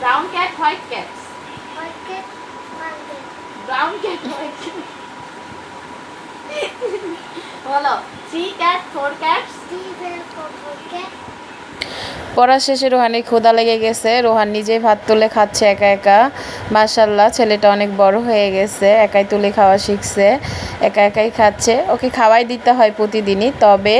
Brown cat white cat White cat, brown cat. Brown cat white বলো three cat four cats Three bear, four four cat. পড়া শেষে রোহানি ক্ষুদা লেগে গেছে। রোহান নিজেই ভাত তুলে খাচ্ছে একা একা। মাশাল্লাহ ছেলেটা অনেক বড় হয়ে গেছে, একাই তুলে খাওয়া শিখছে, একা একাই খাচ্ছে। ওকে খাওয়াই দিতে হয় প্রতিদিনই, তবে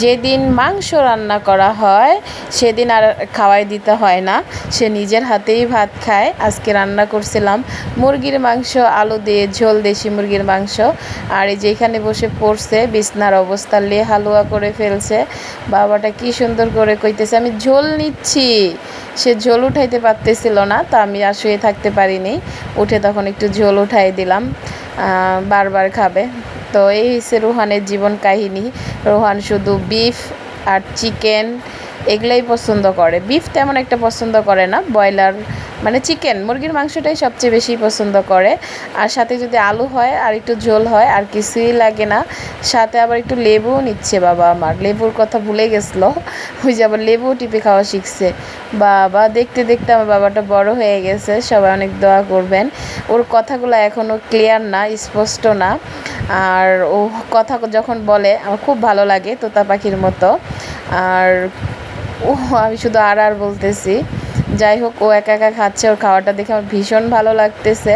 যেদিন মাংস রান্না করা হয়, সেদিন আর খাওয়াই দিতে হয় না। সে নিজের হাতেই ভাত খায়। আজকে রান্না করছিলাম মুরগির মাংস, আলু দিয়ে ঝোল, দেশি মুরগির মাংস। আর এই যে এখানে বসে পড়ছে, বিছনার অবস্থা লে হালুয়া করে ফেলছে। বাবাটা কি সুন্দর করে কইতেছে, আমি ঝোল নিচ্ছি। সে ঝোল উঠাইতে পারতেছিল না, তা আমি আর শুয়ে থাকতে পারিনি। উঠে তখন একটু ঝোল উঠাই দিলাম বারবার খাবে। তো এই হচ্ছে রোহানের জীবন কাহিনী। রোহান শুধু বিফ আর চিকেন এগুলাই পছন্দ করে। বিফ তেমন একটা পছন্দ করে না, ব্রয়লার মানে চিকেন, মুরগির মাংসটাই সবচেয়ে বেশি পছন্দ করে। আর সাথে যদি আলু হয় আর একটু ঝোল হয়, আর কিছুই লাগে না। সাথে আবার একটু লেবুও নিচ্ছে বাবা আমার, লেবুর কথা ভুলে গেছিল। ওই যে আবার লেবু টিপে খাওয়া শিখছে। বাবা, দেখতে দেখতে আমার বাবাটা বড় হয়ে গেছে, সবাই অনেক দোয়া করবেন। ওর কথাগুলো এখনও ক্লিয়ার না, স্পষ্ট না। আর ও কথা যখন বলে, আমার খুব ভালো লাগে তোতা পাখির মতো। আর ও, আমি শুধু আর আর বলতেছি। যাই হোক, ও একা একা খাচ্ছে, ওর খাওয়াটা দেখে আমার ভীষণ ভালো লাগতেছে।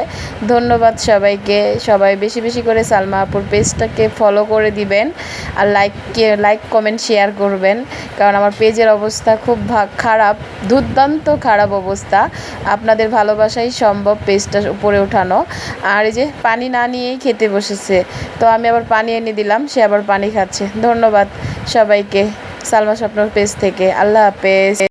ধন্যবাদ সবাইকে। সবাই বেশি বেশি করে সালমা আপুর পেজটাকে ফলো করে দিবেন আর লাইককে লাইক কমেন্ট শেয়ার করবেন। কারণ আমার পেজের অবস্থা খুব খারাপ, দুর্দান্ত খারাপ অবস্থা। আপনাদের ভালোবাসাই সম্ভব পেজটা উপরে ওঠানো। আর এই যে পানি না নিয়েই খেতে বসেছে। তো আমি আবার পানি এনে দিলাম, সে আবার পানি খাচ্ছে। ধন্যবাদ সবাইকে। সালমা স্বপ্নর পেজ থেকে। আল্লাহ হাফেজ।